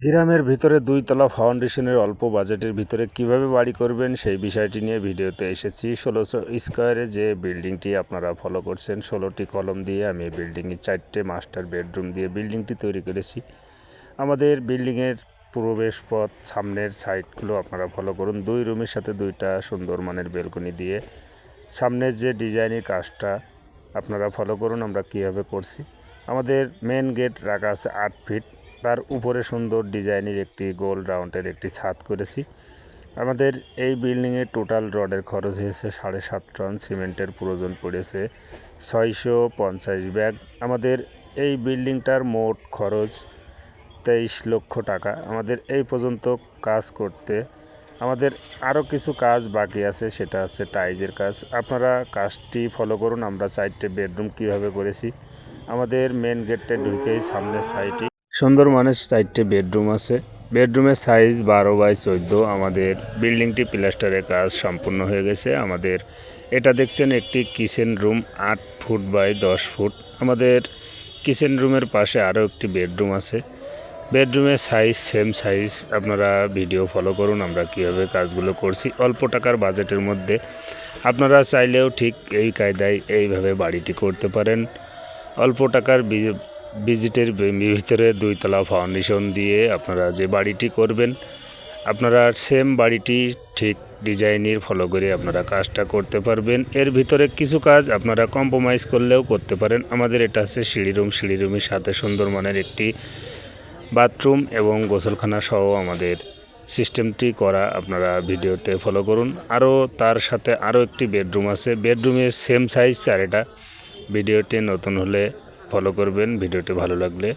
গ্রামের ভিতরে দুইতলা ফাউন্ডেশনের অল্প বাজেটের ভিতরে কীভাবে বাড়ি করবেন সেই বিষয়টি নিয়ে ভিডিওতে এসেছি। ষোলোশো স্কোয়ারে যে বিল্ডিংটি আপনারা ফলো করছেন, ষোলোটি কলম দিয়ে আমি বিল্ডিংয়ে চারটে মাস্টার বেডরুম দিয়ে বিল্ডিংটি তৈরি করেছি। আমাদের বিল্ডিংয়ের প্রবেশ পথ সামনের সাইডগুলো আপনারা ফলো করুন। দুই রুমের সাথে দুইটা সুন্দর মানের বেলকনি দিয়ে সামনের যে ডিজাইনের কাজটা আপনারা ফলো করুন, আমরা কীভাবে করছি। আমাদের মেন গেট রাখা আছে আট ফিট তার উপরে সুন্দর ডিজাইনের একটি গোল রাউন্ডের একটি ছাদ করেছি। আমাদের এই বিল্ডিংয়ে টোটাল রডের খরচ হয়েছে সাড়ে সাত টন, সিমেন্টের প্রয়োজন পড়েছে ছয়শো পঞ্চাশ ব্যাগ। আমাদের এই বিল্ডিংটার মোট খরচ তেইশ লক্ষ টাকা। আমাদের এই পর্যন্ত কাজ করতে আমাদের আরও কিছু কাজ বাকি আছে, সেটা হচ্ছে টাইজের কাজ। আপনারা কাজটি ফলো করুন, আমরা চারটে বেডরুম কীভাবে করেছি। আমাদের মেন গেটটা ঢুকেই সামনের সাইডে সুন্দর মানের চারটে বেডরুম আছে। বেডরুমের সাইজ বারো বাই চোদ্দ। আমাদের বিল্ডিংটি প্লাস্টারের কাজ সম্পূর্ণ হয়ে গেছে। আমাদের এটা দেখছেন একটি কিচেন রুম, আট ফুট বাই দশ ফুট। আমাদের কিচেন রুমের পাশে আরও একটি বেডরুম আছে। বেডরুমের সাইজ সেম সাইজ। আপনারা ভিডিও ফলো করুন, আমরা কীভাবে কাজগুলো করছি। অল্প টাকার বাজেটের মধ্যে আপনারা চাইলেও ঠিক এই কায়দায় এইভাবে বাড়িটি করতে পারেন। অল্প টাকার ভিজিটের ভিতরে দুইতলা ফাউন্ডেশন দিয়ে আপনারা যে বাড়িটি করবেন, আপনারা সেম বাড়িটি ঠিক ডিজাইনের ফলো করে আপনারা কাজটা করতে পারবেন। এর ভিতরে কিছু কাজ আপনারা কম্প্রোমাইজ করলেও করতে পারেন। আমাদের এটা হচ্ছে সিঁড়ি রুম, সিঁড়ি রুমের সাথে সুন্দর মানের একটি বাথরুম এবং গোসলখানা সহ আমাদের সিস্টেমটি করা আপনারা ভিডিওতে ফলো করুন। আরও তার সাথে আরও একটি বেডরুম আছে। বেডরুমের সেম সাইজ চারিটা ভিডিওটি নতুন হলে ফলো করবেন ভিডিওটি ভালো লাগলে